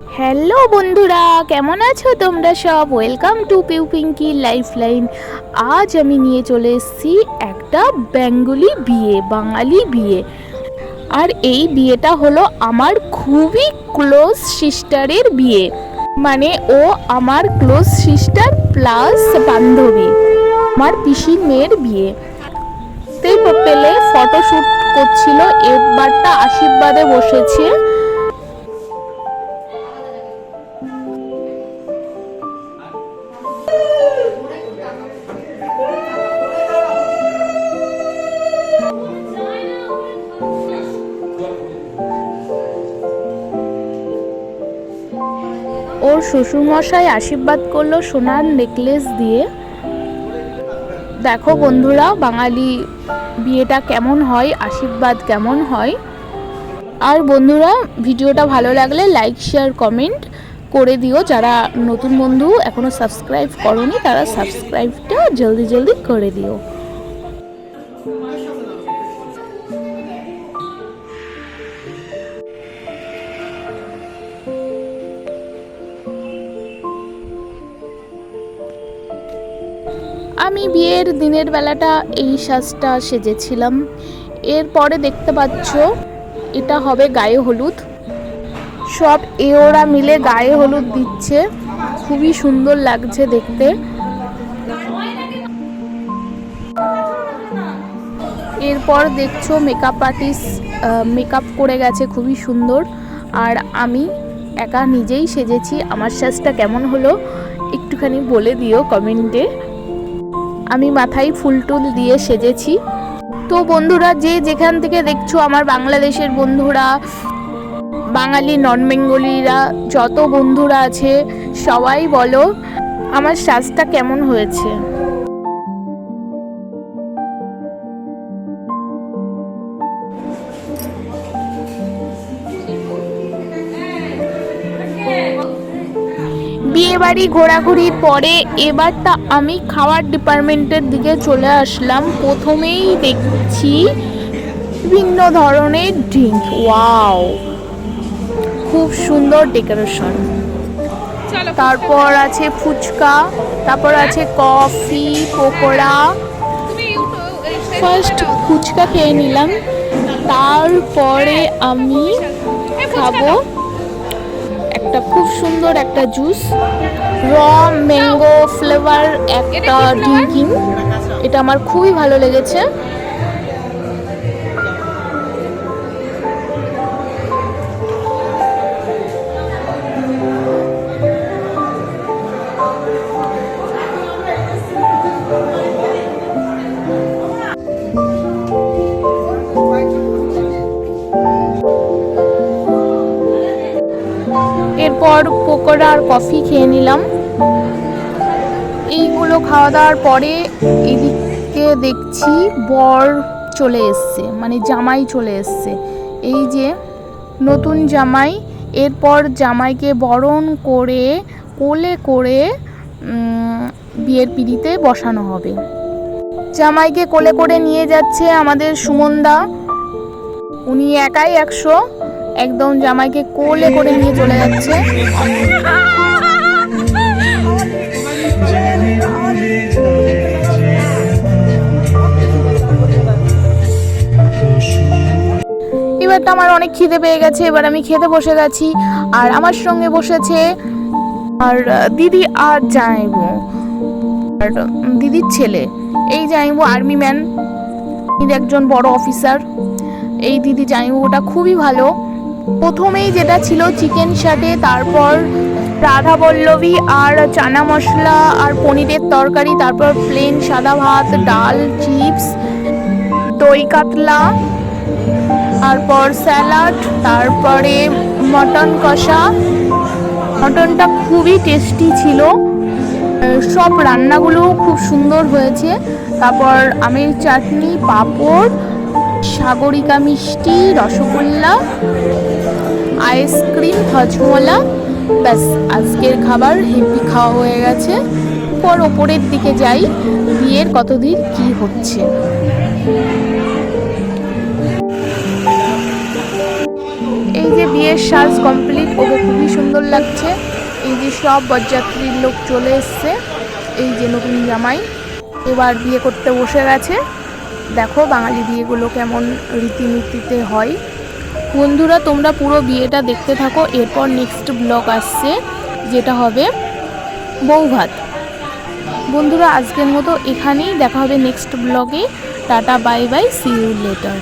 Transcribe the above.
Hello বন্ধুরা, কেমন আছো তোমরা সব? Welcome to Piu Pinky life line আজ আমি নিয়ে চলে এসেছি একটা বেঙ্গলি বিয়ে, বাঙালি বিয়ে। আর এই বিয়েটা হলো আমার খুবই ক্লোজ সিস্টারের বিয়ে। মানে ও আমার ক্লোজ সিস্টার প্লাস বান্ধবী, আমার পিসির মেয়ের বিয়ে। পেলে ফটোশ্যুট করছিল, এবারটা আশীর্বাদে বসেছে। শ্বশুরমশাই আশীর্বাদ করল সোনার নেকলেস দিয়ে। দেখো বন্ধুরা, বাঙালি বিয়েটা কেমন হয়, আশীর্বাদ কেমন হয়। আর বন্ধুরা, ভিডিওটা ভালো লাগলে লাইক, শেয়ার, কমেন্ট করে দিও। যারা নতুন বন্ধু এখনও সাবস্ক্রাইব করনি, তারা সাবস্ক্রাইবটা জলদি জলদি করে দিও। আমি বিয়ের দিনের বেলাটা এই সাজটা সেজেছিলাম। এরপরে দেখতে পাচ্ছ, এটা হবে গায়ে হলুদ। সব এওরা মিলে গায়ে হলুদ দিচ্ছে। খুবই সুন্দর লাগছে দেখতে। এরপর দেখছ মেকআপ আর্টিস্ট মেকআপ করে গেছে খুবই সুন্দর। আর আমি একা নিজেই সেজেছি। আমার সাজটা কেমন হলো একটুখানি বলে দিও কমেন্টে আমি মাথায় ফুল টুল দিয়ে সেজেছি। তো বন্ধুরা, যে যেখান থেকে দেখছ আমার বাংলাদেশের বন্ধুরা, বাঙালি নন বেঙ্গলিরা যত বন্ধুরা আছে, সবাই বলো আমার সাজটা কেমন হয়েছে। বিয়ে বাড়ি ঘোরাঘুরির পরে এবারটা আমি খাওয়ার ডিপার্টমেন্টের দিকে চলে আসলাম। প্রথমেই দেখছি বিভিন্ন ধরনের ড্রিঙ্ক। ওয়াও! খুব সুন্দর ডেকোরেশন। তারপর আছে ফুচকা তারপর আছে কফি পকোড়া। ফার্স্ট ফুচকা খেয়ে নিলাম। তারপরে আমি খাব একটা খুব সুন্দর একটা জুস র ম্যাঙ্গো ফ্লেভার একটা ড্রিঙ্কিং এটা আমার খুবই ভালো লেগেছে। পকোড়া আর কফি খেয়ে নিলাম। এইগুলো খাওয়া দাওয়ার পরে এদিকে দেখছি বর চলে এসছে মানে জামাই চলে এসছে। এই যে নতুন জামাই, এরপর জামাইকে বরণ করে, কোলে করে বিয়ের পিড়িতে বসানো হবে। জামাইকে কোলে করে নিয়ে যাচ্ছে আমাদের সুমনদা। উনি একাই একশো। একদম জামাইকে কোলে করে নিয়ে চলে যাচ্ছে। এবারটা আমার অনেক খিদে পেয়ে গেছে, এবার আমি খেতে বসে গেছি আর আমার সঙ্গে বসেছে আর দিদি আর জামাইবু। আর দিদির ছেলে। এই জামাইবু আর্মি ম্যান। একজন বড় অফিসার। এই দিদি জামাইবুটা খুবই ভালো। প্রথমেই যেটা ছিল চিকেন সাটে তারপর রাধা পল্লবী আর চানা মশলা আর পনিরের তরকারি, তারপর প্লেন সাদা ভাত, ডাল চিপস দই কাতলা, তারপর স্যালাড তারপরে মটন কষা। মটনটা খুবই টেস্টি ছিল। সব রান্নাগুলো খুব সুন্দর হয়েছে। তারপর আমের চাটনি, পাঁপড় সাগরিকা মিষ্টি, রসগোল্লা, আইসক্রিম, হজমোলা। ব্যাস, আজকের খাবার হেভি খাওয়া হয়ে গেছে। পর ওপরের দিকে যাই, বিয়ের কতদিন কি হচ্ছে। এই যে বিয়ের সাজ কমপ্লিট ওকে খুবই সুন্দর লাগছে। এই যে সব বরযাত্রীর লোক চলে এসছে। এই যে নতুন জামাই, এবার বিয়ে করতে বসে গেছে। দেখো বাঙালি বিয়েগুলো কেমন রীতিনীতিতে হয়। বন্ধুরা, তোমরা পুরো বিয়েটা দেখতে থাকো, এরপর নেক্সট ব্লগ আসছে, যেটা হবে বৌভাত। বন্ধুরা, আজকের মতো এখানেই, দেখা হবে নেক্সট ব্লগে tata bye bye see you later